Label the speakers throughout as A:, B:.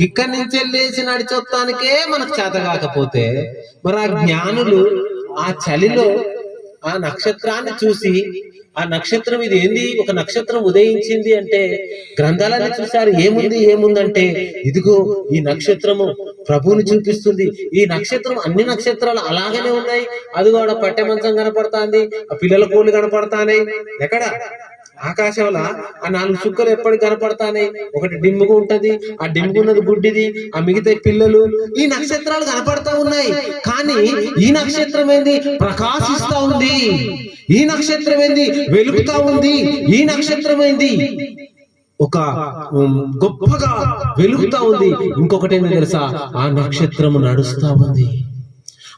A: ఇక్కడి నుంచి లేచి నడిచొత్తానికే మనకు చేత కాకపోతే మరి ఆ జ్ఞానులు ఆ చలిలో ఆ నక్షత్రాన్ని చూసి ఆ నక్షత్రం ఇది ఏంది? ఒక నక్షత్రం ఉదయించింది అంటే గ్రంథాలని చూసారు ఏముంది? ఏముందంటే ఇదిగో ఈ నక్షత్రము ప్రభువుని చూపిస్తుంది. ఈ నక్షత్రం అన్ని నక్షత్రాలు అలాగనే ఉన్నాయి. అది కూడా పట్టె మంచం కనపడతాంది. ఆ పిల్లల కోళ్ళు కనపడతానే. ఎక్కడ? ఆకాశంలో ఆ నాలుగు చుక్కలు ఎప్పటికి కనపడతానే. ఒకటి డిమ్ముగా ఉంటది ఆ డిమ్ముగా ఉన్నది గుడ్డిది ఆ మిగతా పిల్లలు. ఈ నక్షత్రాలు కనపడతా ఉన్నాయి. కానీ ఈ నక్షత్రం ఏంది? ప్రకాశిస్తా ఉంది. ఈ నక్షత్రం ఏంది? వెలుగుతా ఉంది. ఈ నక్షత్రం ఏంది? ఒక ఉమ్, గొప్పగా వెలుగుతా ఉంది. ఇంకొకటి ఏంది తెలుసా? ఆ నక్షత్రము నడుస్తా ఉంది.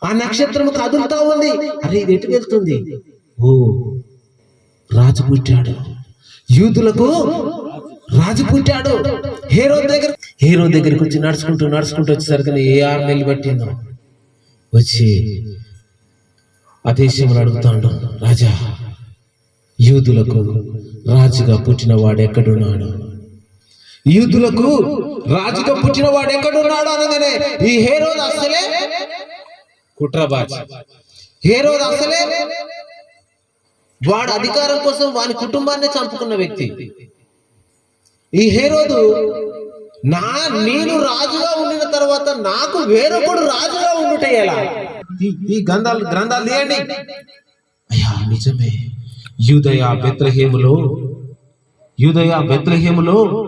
A: ఆ నక్షత్రము కదులుతా ఉంది. అరే ఇది ఎటు వెళ్తుంది? ఓ రాజు పుట్టాడు. యూదులకు రాజు పుట్టాడు. హీరో దగ్గర హీరో దగ్గరికి వచ్చి నడుచుకుంటూ నడుచుకుంటూ వచ్చేసరికి ఏ ఆరు నెలలు పట్టిందో వచ్చి ఆ దేశంలో అడుగుతాడు రాజా యూదులకు రాజుగా పుట్టిన వాడు ఎక్కడున్నాడు? యూదులకు రాజుగా పుట్టిన వాడు ఎక్కడున్నాడు అనగానే ఈ హేరో అసలే కుట్రబాజ్. హేరోదు అసలే వాడు అధికారం కోసం వాని కుటుంబాన్ని చంపుకున్న వ్యక్తి. ఈ హేరోదు నా నేను రాజుగా ఉండిన తర్వాత నాకు వేరొకడు రాజుగా ఉండుట ఎలా? ఈ- గ్రంథాలు గ్రంథాలు తీయండి. అయ్యా నిజమే. యూదయ బెత్లహేములో యూదయ బెత్లహేములో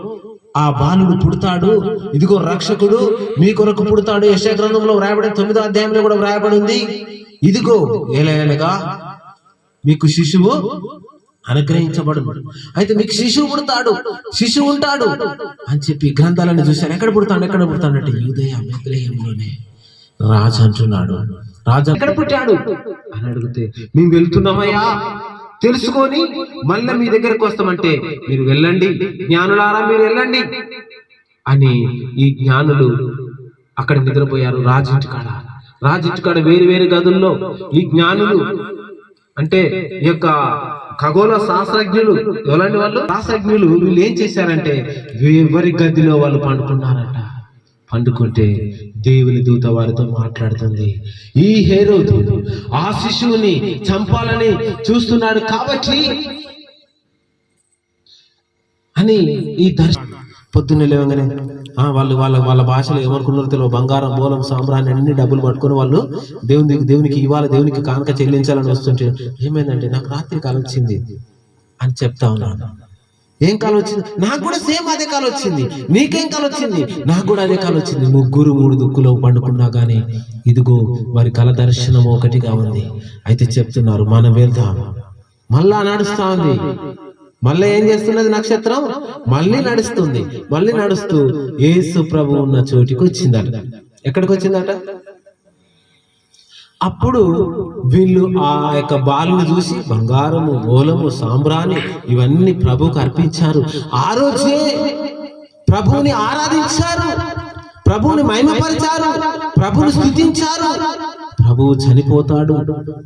A: ఆ బాలుడు పుడతాడు. ఇదిగో రక్షకుడు మీ కొరకు పుడతాడు. యశ గ్రంథంలో వ్రాయబడి తొమ్మిదో అధ్యాయంలో కూడా వ్రాయబడి ఉంది. ఇదిగో ఏలయనగా మీకు శిశువు అనుగ్రహించబడు అయితే మీకు శిశువు పుడతాడు శిశువు ఉంటాడు అని చెప్పి గ్రంథాలను చూశాను. ఎక్కడ పుడతాడు ఎక్కడ పుడతాడు అంటే యూదయ బెత్లహేములోనే రాజు అంటున్నాడు. రాజు ఎక్కడ పుట్టాడు? అని అడిగితే మేము వెళ్తున్నామయ్యా తెలుసుకొని మళ్ళీ మీ దగ్గరకు వస్తామంటే మీరు వెళ్ళండి జ్ఞానులారా మీరు వెళ్ళండి. అని ఈ జ్ఞానులు అక్కడ నిద్రపోయారు రాజు ఇంటికాడ రాజు ఇంటికాడ వేరు వేరు గదుల్లో ఈ జ్ఞానులు అంటే ఈ యొక్క ఖగోళ శాస్త్రజ్ఞులు ఎలాంటి వాళ్ళు? శాస్త్రజ్ఞులు వీళ్ళు ఏం చేశారంటే ఎవరి గదిలో వాళ్ళు పండుకున్నారట. పండుకుంటే దేవుని దూత వారితో మాట్లాడుతుంది. ఈ హేరోదు ఆ శిశువుని చంపాలని చూస్తున్నాడు కాబట్టి అని ఈ దర్శనం పొద్దున్నే లేవగానే వాళ్ళు వాళ్ళ వాళ్ళ భాషలో ఏమనుకున్నారో తెలియదు బంగారం మూలం సాంబ్రాన్ని అన్ని డబ్బులు పట్టుకొని వాళ్ళు దేవునికి దేవునికి ఇవాళ దేవునికి కానుక చెల్లించాలని వస్తుంటే ఏమైందంటే నాకు రాత్రి కాలం వచ్చింది అని చెప్తా ఉన్నాను. ఏం కాలం వచ్చింది? నాకు కూడా సేమ్ అదే కాలం వచ్చింది. నీకేం కాలం వచ్చింది? నాకు కూడా అదే కాలం వచ్చింది. ముగ్గురు మూడు దుక్కులో పండుకున్నా గానీ ఇదిగో వారి కల దర్శనం ఒకటిగా ఉంది. అయితే చెప్తున్నారు మనం వెళ్దాం. మళ్ళా నడుస్తా ఉంది. మళ్ళీ ఏం చేస్తున్నది నక్షత్రం? మళ్ళీ నడుస్తుంది మళ్ళీ నడుస్తూ యేసు ప్రభు ఉన్న చోటికి వచ్చిందట. ఎక్కడికి వచ్చిందట? అప్పుడు వీళ్ళు ఆ యొక్క బాలుని చూసి బంగారము మూలము సాంబ్రాణి ఇవన్నీ ప్రభువుకు అర్పించారు. ఆ రోజే ప్రభువుని ఆరాధించారు ప్రభువుని మహిమపరిచారు ప్రభుని స్థుతించారు. ప్రభువు చనిపోతాడు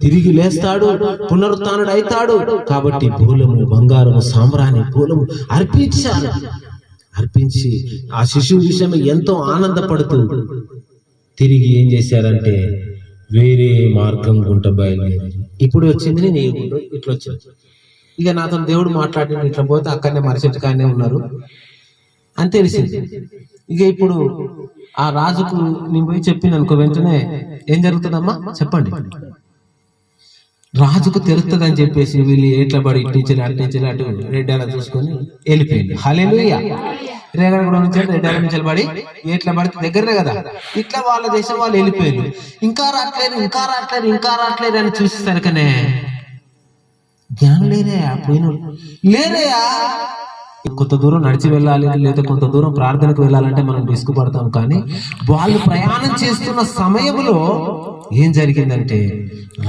A: తిరిగి లేస్తాడు పునరుత్నుడు అవుతాడు కాబట్టి పూలము బంగారము సాంబ్రాణి పూలము అర్పించాలి. అర్పించి ఆ శిశువు విషయమై ఎంతో ఆనందపడుతూ తిరిగి ఏం చేశారంటే వేరే మార్గం గుంట బయలుదేరి ఇప్పుడు వచ్చింది నేను ఇట్లా వచ్చింది. ఇక నాతో దేవుడు మాట్లాడిన ఇట్లా పోతే అక్కడనే మరచెట్టు కాడనే ఉన్నారు. అని తెలిసింది. ఇక ఇప్పుడు ఆ రాజుకు నేను పోయి చెప్పింది అనుకో వెంటనే ఏం జరుగుతుందమ్మా? చెప్పండి. రాజుకు తెలుస్తుందని చెప్పేసి వీళ్ళు ఎట్ల పడి ఇటు నుంచి అటు నుంచి అటు రెడ్డి అలా చూసుకొని వెళ్ళిపోయింది హలేలుయ రేగడగూడ నుంచి రెడ్డి అలా నుంచి పడి ఎట్లా పడితే దగ్గరనే కదా? ఇట్లా వాళ్ళ దేశం వాళ్ళు వెళ్ళిపోయారు ఇంకా రావట్లేదు ఇంకా రావట్లేదు ఇంకా రావట్లేదు అని చూసేసరికనే జ్ఞానం లేరయ్యా పోయిన లేదయా కొంత దూరం నడిచి వెళ్ళాలి లేదా కొంత దూరం ప్రార్థనకు వెళ్ళాలంటే మనం రిస్క్ పడతాం. కానీ వాళ్ళు ప్రయాణం చేస్తున్న సమయంలో ఏం జరిగిందంటే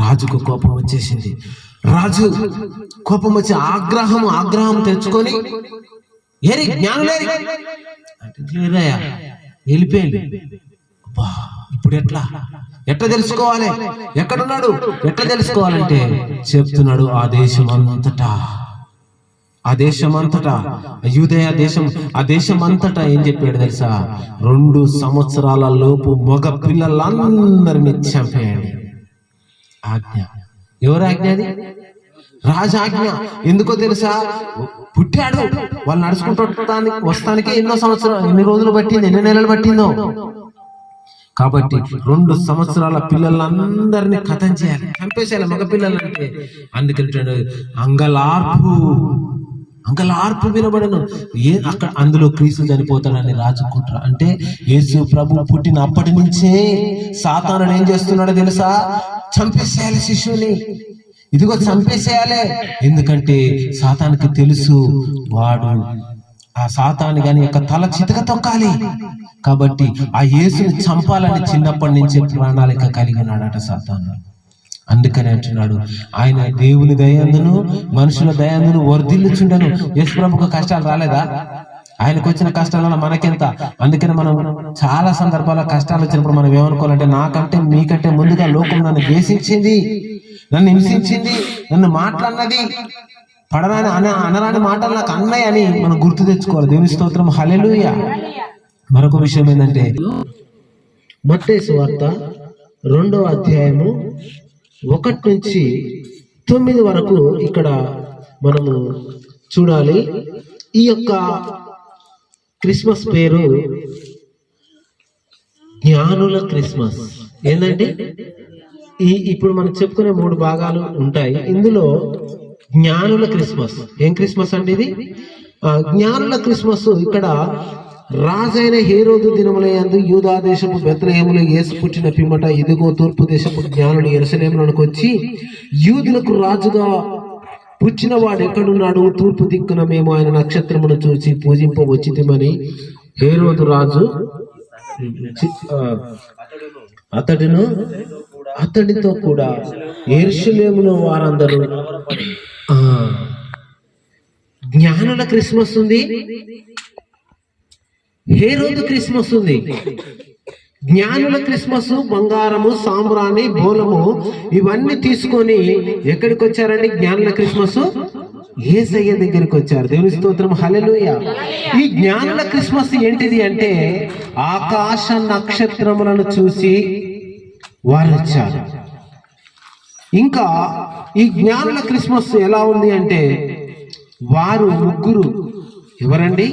A: రాజుకు కోపం వచ్చేసింది. రాజు కోపం వచ్చి ఆగ్రహం ఆగ్రహం తెచ్చుకొని ఏరి జ్ఞానులేరి అంటే వెళ్ళిపోయింది ఇప్పుడు ఎట్లా? ఎట్లా తెలుసుకోవాలి? ఎక్కడున్నాడు? ఎట్లా తెలుసుకోవాలంటే చెప్తున్నాడు ఆ దేశం అంతటా. ఆ దేశం అంతటా యూదయ దేశం ఆ దేశం అంతటా ఏం చెప్పాడు తెలుసా? రెండు సంవత్సరాల లోపు మగ పిల్లలందరినీ చంపేయండి ఆజ్ఞ. ఎవరు ఆజ్ఞ అది? రాజాజ్ఞ. ఎందుకో తెలుసా? పుట్టాడు. వాళ్ళు నడుచుకుంటానికి వస్తానికి ఎన్నో సంవత్సరాలు ఎన్ని రోజులు పట్టింది ఎన్ని నెలలు పట్టిందో? కాబట్టి రెండు సంవత్సరాల పిల్లలందరినీ కథం చేయాలి. చంపేసేయాలి మగ పిల్లలంటే. అందుకంటే అంగలార్పు. అంకలార్పు వినబడను. ఏ అక్కడ అందులో క్రీస్తు చనిపోతాడని రాజుకుంటారు అంటే యేసు ప్రభు పుట్టిన అప్పటి నుంచే సాతానుడు ఏం చేస్తున్నాడో తెలుసా? చంపేసేయాలి శిష్యుని. ఇదిగో చంపేసేయాలి. ఎందుకంటే సాతానికి తెలుసు వాడు ఆ సాతాను గాని యొక్క తల చితక తొక్కాలి. కాబట్టి ఆ యేసుని చంపాలని చిన్నప్పటి నుంచే ప్రణాళిక కలిగి ఉన్నాడట సాతాను. అందుకని అంటున్నాడు. ఆయన దేవుని దయాందును మనుషుల దయాందును వర్ధిల్లుచుండను. యేసు ప్రభుకు కష్టాలు రాలేదా? ఆయనకు వచ్చిన కష్టాల మనకెంత? అందుకని మనం చాలా సందర్భాల కష్టాలు వచ్చినప్పుడు మనం ఏమనుకోవాలంటే నాకంటే మీకంటే ముందుగా లోకం నన్ను ద్వేషించింది నన్ను హింసించింది నన్ను మాట్లాడినది. పడరాని అన అనరాని మాటలు నాకు అన్నయ్య అని మనం గుర్తు తెచ్చుకోవాలి. దేవుని స్తోత్రం. హలెలుయ మరొక విషయం ఏంటంటే మత్తేసు వార్త రెండవ అధ్యాయము ఒకటి నుంచి తొమ్మిది వరకు ఇక్కడ మనము చూడాలి. ఈ యొక్క క్రిస్మస్ పేరు జ్ఞానుల క్రిస్మస్. ఏంటంటే ఈ ఇప్పుడు మనం చెప్పుకునే మూడు భాగాలు ఉంటాయి. ఇందులో జ్ఞానుల క్రిస్మస్. ఏం క్రిస్మస్ అండి ఇది? ఆ, జ్ఞానుల క్రిస్మస్ ఇక్కడ రాజైన హేరోదు దినములందు యూదా దేశపు బెత్లహేములో యేసు పుట్టిన పిమ్మట ఇదిగో తూర్పు దేశపు జ్ఞానుడు ఎరుసలేములకు వచ్చి యూదులకు రాజుగా పుచ్చిన వాడు ఎక్కడున్నాడు? తూర్పు దిక్కున మేము ఆయన నక్షత్రమును చూసి పూజింపవచ్చితిమని హేరోదు రాజు అతడును అతడితో కూడా ఎరుషలేములో వారందరూ జ్ఞానుల క్రిస్మస్ ఉంది. హేరోదు క్రిస్మస్ ఉంది జ్ఞానుల క్రిస్మస్ బంగారము సాంబ్రాణి బోలము ఇవన్నీ తీసుకొని ఎక్కడికి వచ్చారండి జ్ఞానుల క్రిస్మస్? ఏసయ్య దగ్గరికి వచ్చారు దేవుని స్తోత్రం. హల్లెలూయా. ఈ జ్ఞానుల క్రిస్మస్ ఏంటిది అంటే ఆకాశ నక్షత్రములను చూసి వారు వచ్చారు ఇంకా ఈ జ్ఞానుల క్రిస్మస్ ఎలా ఉంది అంటే వారు ముగ్గురు ఎవరండి?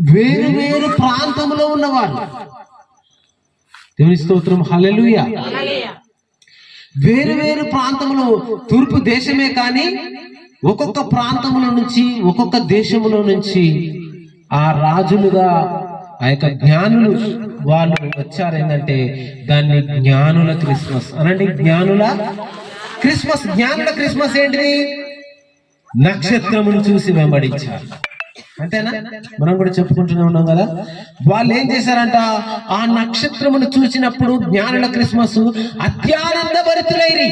A: వేరు వేరు ప్రాంతంలో ఉన్నవారు. దేవుని స్తోత్రం హలలుయ వేరు వేరు ప్రాంతంలో తూర్పు దేశమే కానీ ఒక్కొక్క ప్రాంతంలో నుంచి ఒక్కొక్క దేశంలో నుంచి ఆ రాజులుగా ఆ యొక్క జ్ఞానులు వాళ్ళు వచ్చారు ఏంటంటే దాన్ని జ్ఞానుల క్రిస్మస్. అనండి జ్ఞానుల క్రిస్మస్. జ్ఞానుల క్రిస్మస్ ఏంటిది? నక్షత్రమును చూసి వెంబడించారు. అంతేనా? మనం కూడా చెప్పుకుంటూనే ఉన్నాం కదా? వాళ్ళు ఏం చేశారంట? ఆ నక్షత్రమును చూసినప్పుడు జ్ఞానుల క్రిస్మస్ అత్యానంద భరితులైరి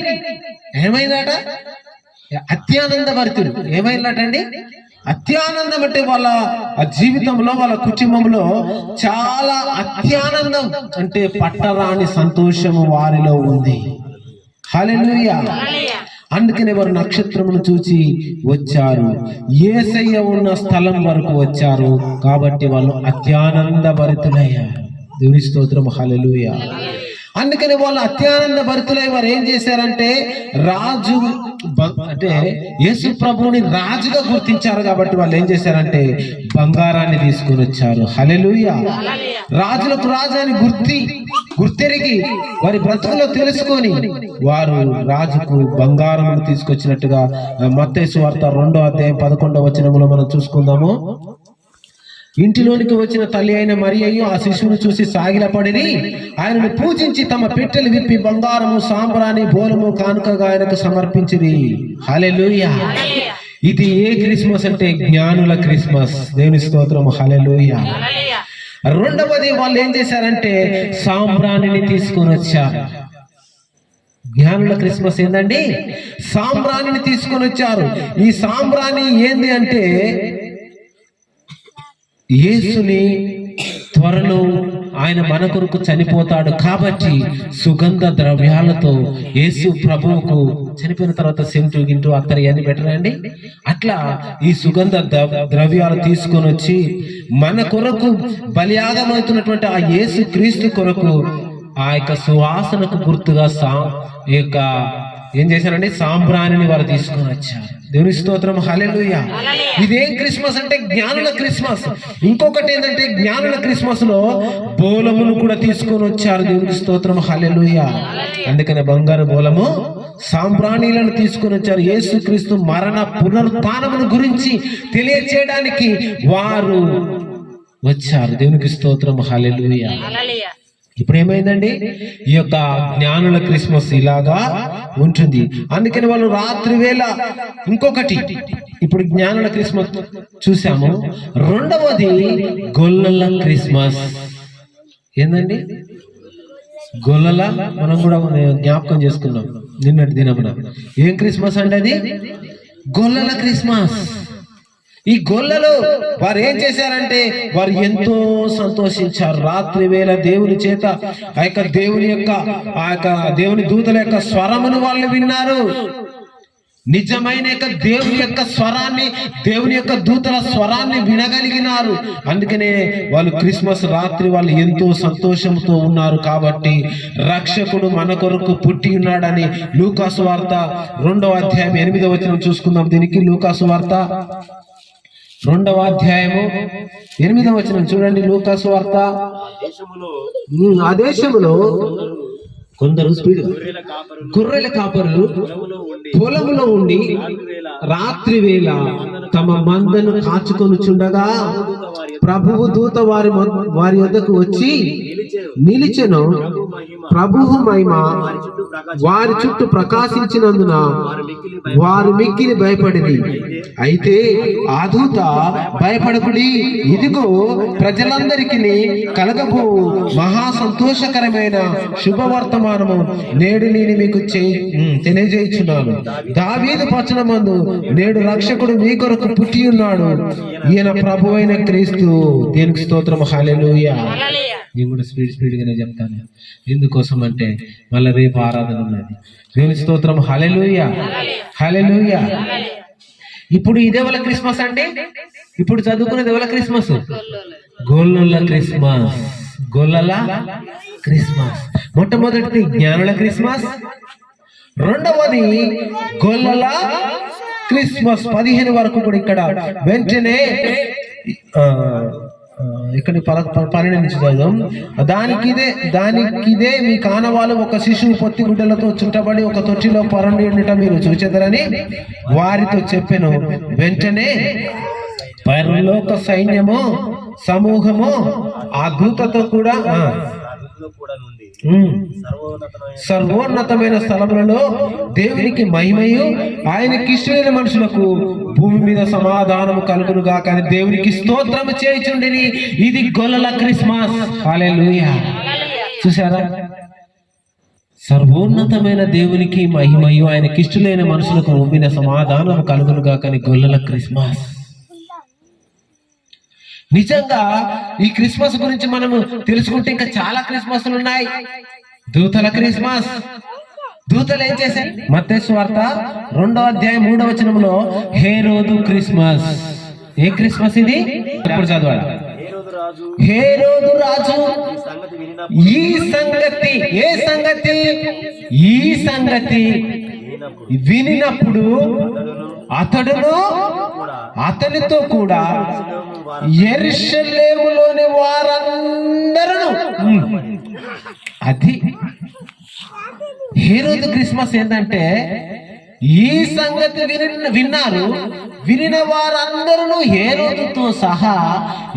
A: ఏమైందట? అత్యానంద భరితులు ఏమైందటండి? అత్యానందం అంటే వాళ్ళ ఆ జీవితంలో వాళ్ళ కుటుంబంలో చాలా అత్యానందం అంటే పట్టరాని సంతోషము వారిలో ఉంది. హల్లెలూయా. అందుకనే వారు నక్షత్రమును చూచి వచ్చారు. ఏసయ్య ఉన్న స్థలం వరకు వచ్చారు. కాబట్టి వాళ్ళు అత్యానంద భరితులయ్యారు దేవుని స్తోత్రం హలలుయ అందుకని వాళ్ళు అత్యానంద భరితులై వారు ఏం చేశారంటే రాజు అంటే యేసు ప్రభువుని రాజుగా గుర్తించారు. కాబట్టి వాళ్ళు ఏం చేశారంటే బంగారాన్ని తీసుకొని వచ్చారు. హలెలుయ రాజులకు రాజు అని గుర్తి గుర్తెరిగి వారి బ్రతుకులో తెలుసుకొని వారు రాజుకు బంగారం తీసుకొచ్చినట్టుగా మత్తయి వార్త రెండో అధ్యాయం పదకొండవ వచనములో మనం చూసుకుందాము. ఇంటిలోనికి వచ్చిన తల్లి అయిన మరి అయ్యో ఆ శిశువును చూసి సాగిలపడిని ఆయనను పూజించి తమ పెట్టెలు విప్పి బంగారము సాంబ్రాణి బోలము కానుకగా ఆయనకు సమర్పించిరి. హల్లెలూయా. ఇది ఏ క్రిస్మస్ అంటే జ్ఞానుల క్రిస్మస్. దేవుని స్తోత్రం హల్లెలూయా. రెండవది వాళ్ళు ఏం చేశారంటే సాంబ్రాణిని తీసుకొని వచ్చారు జ్ఞానుల క్రిస్మస్ ఏందండి? సాంబ్రాణిని తీసుకొని వచ్చారు. ఈ సాంబ్రాణి ఏంది అంటే యేసుని త్వరలో ఆయన మన కొరకు చనిపోతాడు కాబట్టి సుగంధ ద్రవ్యాలతో యేసు ప్రభువుకు చనిపోయిన తర్వాత సెంటు గింటు అత్తరి అని పెట్టరండి అట్లా ఈ సుగంధ ద్రవ్యాలు తీసుకొని వచ్చి మన కొరకు బలియాగమవుతున్నటువంటి ఆ యేసు క్రీస్తు కొరకు ఆ యొక్క సువాసనకు గుర్తుగా సా ఈ యొక్క ఏం చేశారంటే సాంబ్రాణిని వారు తీసుకొని వచ్చారు. దేవుని స్తోత్రం హల్లెలూయా. ఇదేం క్రిస్మస్ అంటే జ్ఞానుల క్రిస్మస్. ఇంకొకటి ఏంటంటే జ్ఞానుల క్రిస్మస్లో బోలమును కూడా తీసుకొని వచ్చారు దేవునికి స్తోత్రం హల్లెలూయా. అందుకనే బంగారు బోలము సాంబ్రాణీలను తీసుకొని వచ్చారు. యేసుక్రీస్తు మరణ పునరుత్నమును గురించి తెలియచేయడానికి వారు వచ్చారు. దేవునికి స్తోత్రం హల్లెలూయా. ఇప్పుడు ఏమైందండి ఈ యొక్క జ్ఞానుల క్రిస్మస్ ఇలాగా ఉంటుంది. అందుకని వాళ్ళు రాత్రి వేళ ఇంకొకటి. ఇప్పుడు జ్ఞానుల క్రిస్మస్ చూసాము. రెండవది గొల్లల క్రిస్మస్. ఏందండి? గొల్లల మనం కూడా జ్ఞాపకం చేసుకున్నాం నిన్నటి దినమున. ఏం క్రిస్మస్ అంటే అది? గొల్లల క్రిస్మస్. ఈ గొల్లలు వారు ఏం చేశారంటే వారు ఎంతో సంతోషించారు. రాత్రి వేళ దేవుని చేత ఆ యొక్క దేవుని యొక్క ఆ యొక్క దేవుని దూతల యొక్క స్వరమును వాళ్ళు విన్నారు. నిజమైన యొక్క దేవుని యొక్క స్వరాన్ని దేవుని యొక్క దూతల స్వరాన్ని వినగలిగినారు. అందుకనే వాళ్ళు క్రిస్మస్ రాత్రి వాళ్ళు ఎంతో సంతోషంతో ఉన్నారు కాబట్టి రక్షకుడు మన కొరకు పుట్టి ఉన్నాడని లూకాసు వార్త రెండవ అధ్యాయం ఎనిమిదవ వచనం చూసుకుందాం. దీనికి లూకాసు వార్త రెండవ అధ్యాయము ఎనిమిదవ వచనం చూడండి లూకాసు వార్త. ఆ దేశములో కొందరు స్పీడ్
B: గొర్రెల కాపరులు పొలములో ఉండి
A: రాత్రి వేళ తమ మందను కాచుకొనుచుండగా
B: వారి
A: ప్రభువు దూత వారి వారి వద్దకు వచ్చి
B: నిలిచెను.
A: ప్రభువు మహిమ
B: వారి చుట్టూ
A: ప్రకాశించినందున
B: వారు మిక్కిలి
A: మిక్కిలి భయపడింది. అయితే ఆ దూత భయపడకుడి ఇదిగో ప్రజలందరికీ కలగబో మహా సంతోషకరమైన శుభవర్తమానము నేడు నేను మీకు తెలియజేయుచున్నాను. దావీదు పచ్చనమందు నేడు రక్షకుడు మీ కొరకు పుట్టి ఉన్నాడు. ఈయన ప్రభు అయిన క్రీస్తు. దేనికి స్తోత్రం. హాలెలూయా నేను కూడా స్పీడ్ స్పీడ్ గానే చెప్తాను. ఎందుకోసం అంటే మళ్ళీ రేపు ఆరాధన ఉన్నది. దేవుని స్తోత్రం. హలెలుయ హలెలుయ ఇప్పుడు ఇదే వాళ్ళ క్రిస్మస్ అంటే ఇప్పుడు చదువుకునేది ఎవల క్రిస్మస్? గొల్లల. క్రిస్మస్. గొల్లల. క్రిస్మస్. మొట్టమొదటిది జ్ఞానుల క్రిస్మస్. రెండవది గొల్లల క్రిస్మస్. పదిహేను వరకు కూడా ఇక్కడ వెంటనే ఇక్కడ పల ప- పన్నెండు నుంచి చదువుదాం. దానికిదే దానికిదే మీ కానవాలు ఒక శిశువు పొత్తి గుడ్డలతో చుట్టబడి ఒక తొట్టిలో పరండి ఉండట మీరు చూచెదరని వారితో చెప్పాను. వెంటనే పరలోక సైన్యము సమూహము ఆ దూతతో కూడా
B: కూడా నుండి సర్వోన్నతమైన
A: స్థలములలో దేవునికి మహిమయు ఆయనకి ఇష్టమైన మనుషులకు భూమి మీద సమాధానము కలుగును గాక దేవునికి స్తోత్రము చేయుచుండిని ఇది గొల్లల క్రిస్మస్. చూసారా సర్వోన్నతమైన దేవునికి మహిమయు ఆయనకి ఇష్టమైన మనుషులకు భూమి మీద సమాధానము కలుగును గాక అని గొల్లల క్రిస్మస్. నిజంగా ఈ క్రిస్మస్ గురించి మనము తెలుసుకుంటే ఇంకా చాలా క్రిస్మస్లు ఉన్నాయి. దూతల క్రిస్మస్. దూతలు ఏం మత్తయి వార్త రెండో అధ్యాయం మూడవ వచనంలో హే రోజు క్రిస్మస్. ఏ క్రిస్మస్ ఇది? ఇప్పుడు చదవాలి? హే రోజు. రాజు.
B: ఈ సంగతి వినిన
A: ఈ సంగతి ఏ సంగతి? ఈ సంగతి. వినినప్పుడు. అతడును అతనితో కూడా ఎరుషలేములోని వారందరూ. అది. హీరోది క్రిస్మస్ ఏంటంటే ఈ సంగతి విని విన్నారు. వినిన వారందరూ ఏ రోజుతో సహా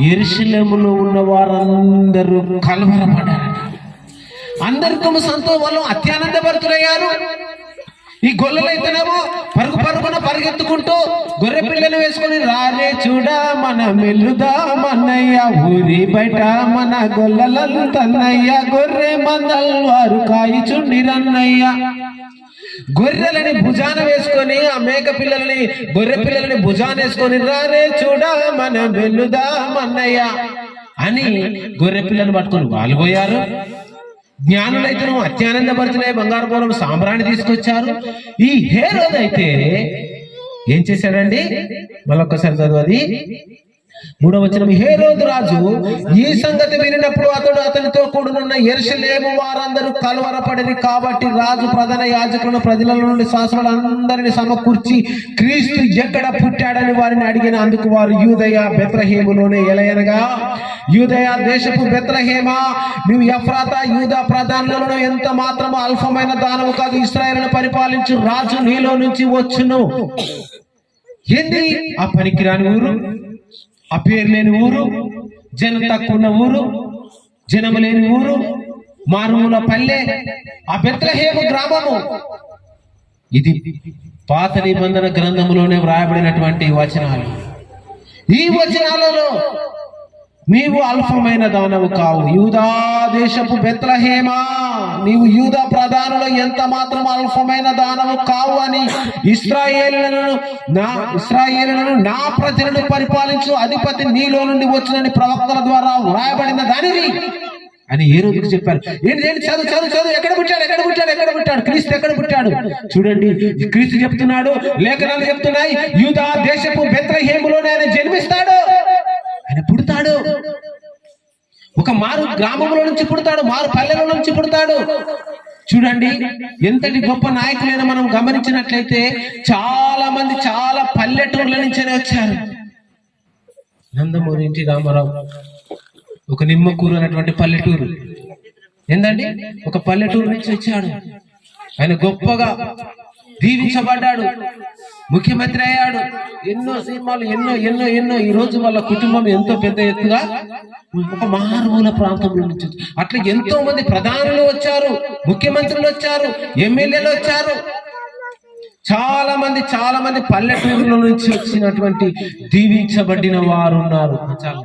A: ఎరుషలేములో ఉన్న వారందరూ కలవరపడారు అందరితో సంతో వాళ్ళు అత్యానందభరితులయ్యారు ఈ గొల్లలైతేనేమో పరుగు పరుగున పరిగెత్తుకుంటూ గొర్రె పిల్లలు వేసుకొని రారే చూడా మన మెల్లుదా మనయ్య ఊరి బయట మన గొల్లలను తన్నయ్య గొర్రె మందల్ వారు కాయిచుండి రన్నయ్య. గొర్రెలని భుజాన వేసుకొని ఆ మేక పిల్లలని గొర్రె పిల్లలని భుజాన వేసుకొని రారే చూడా మన మెల్లుదా మన్నయ్య అని గొర్రె పిల్లని పట్టుకొని వాళ్ళు పోయారు జ్ఞానులైతే అత్యానందభరితులై బంగారు పూలం సాంబ్రాన్ని తీసుకొచ్చారు. ఈ హేరోదైతే అయితే ఏం చేశాడండి? మళ్ళొక్కసారి అది. మూడవ వచనం హేరోదు రాజు ఈ సంగతి వినినప్పుడు అతడు అతనితో కూడినున్న ఎరుసలేము వారందరూ కలవరపడిరి కాబట్టి రాజు ప్రధాన యాజకులను ప్రజల నుండి శాసనాలందరినీ సమకూర్చి క్రీస్తు ఎక్కడ పుట్టాడని వారిని అడిగిన అందుకు వారు యూదయ బెత్రహేములోనే ఎలయనగా యూదయ దేశపు బెత్రహేమ నువ్వు ఎఫ్రాత యూద ప్రధానులను ఎంత మాత్రము అల్పమైన దానము కాదు ఇస్రాయేలును పరిపాలించు రాజు నీలో నుంచి వచ్చును. ఏంది? ఆ పనికిరాని ఊరు? ఆ పేరు లేని ఊరు జనం తక్కువ ఉన్న ఊరు జనము లేని ఊరు మారుమూల పల్లె ఆ పెత్రహేము గ్రామము. ఇది పాత నిబంధన గ్రంథములోనే వ్రాయబడినటువంటి వచనాలు. ఈ వచనాలలో నీవు అల్పమైన దానవు కావు. యూదా దేశపు బెత్లహేమా నీవు యూదా ప్రధానులు ఎంత మాత్రం అల్పమైన దానవు కావు అని ఇస్రాయేలులను నా ఇస్రాయేలులను నా ప్రజలను పరిపాలించు అధిపతి నీలో నుండి వచ్చినని ప్రవక్తల ద్వారా వ్రాయబడిన దానిని అని ఏ రోజుకి చెప్పారు. ఏంటి ఏంటి చదువు చదువు చదువు. ఎక్కడ పుట్టాడు? ఎక్కడ పుట్టాడు? ఎక్కడ పుట్టాడు? క్రీస్తు ఎక్కడ పుట్టాడు? చూడండి క్రీస్తు చెప్తున్నాడు లేఖనాలు చెప్తున్నాయి. యూదా దేశపు బెత్రహేములోనే ఆయన జన్మిస్తాడు. ఆయన పుడతాడు. ఒక మారు గ్రామంలో నుంచి పుడతాడు మారు పల్లెల నుంచి పుడతాడు. చూడండి ఎంతటి గొప్ప నాయకులైనా మనం గమనించినట్లయితే చాలా మంది చాలా పల్లెటూర్ల నుంచే వచ్చారు. నందమూరి ఇంటి రామారావు ఒక నిమ్మకూరు అనేటువంటి పల్లెటూరు. ఏందండి? ఒక పల్లెటూరు నుంచి వచ్చాడు. ఆయన గొప్పగా దీవించబడ్డాడు ముఖ్యమంత్రి అయ్యాడు. ఎన్నో సినిమాలు ఎన్నో ఎన్నో ఎన్నో. ఈ రోజు వాళ్ళ కుటుంబం ఎంతో పెద్ద ఎత్తుగా ఒక మారుమూల ప్రాంతంలో నుంచి అట్లా ఎంతో మంది ప్రధానులు వచ్చారు ముఖ్యమంత్రులు వచ్చారు ఎమ్మెల్యేలు వచ్చారు. చాలా మంది చాలా మంది పల్లెటూరుల నుంచి వచ్చినటువంటి దీవించబడిన వారు ఉన్నారు చాలా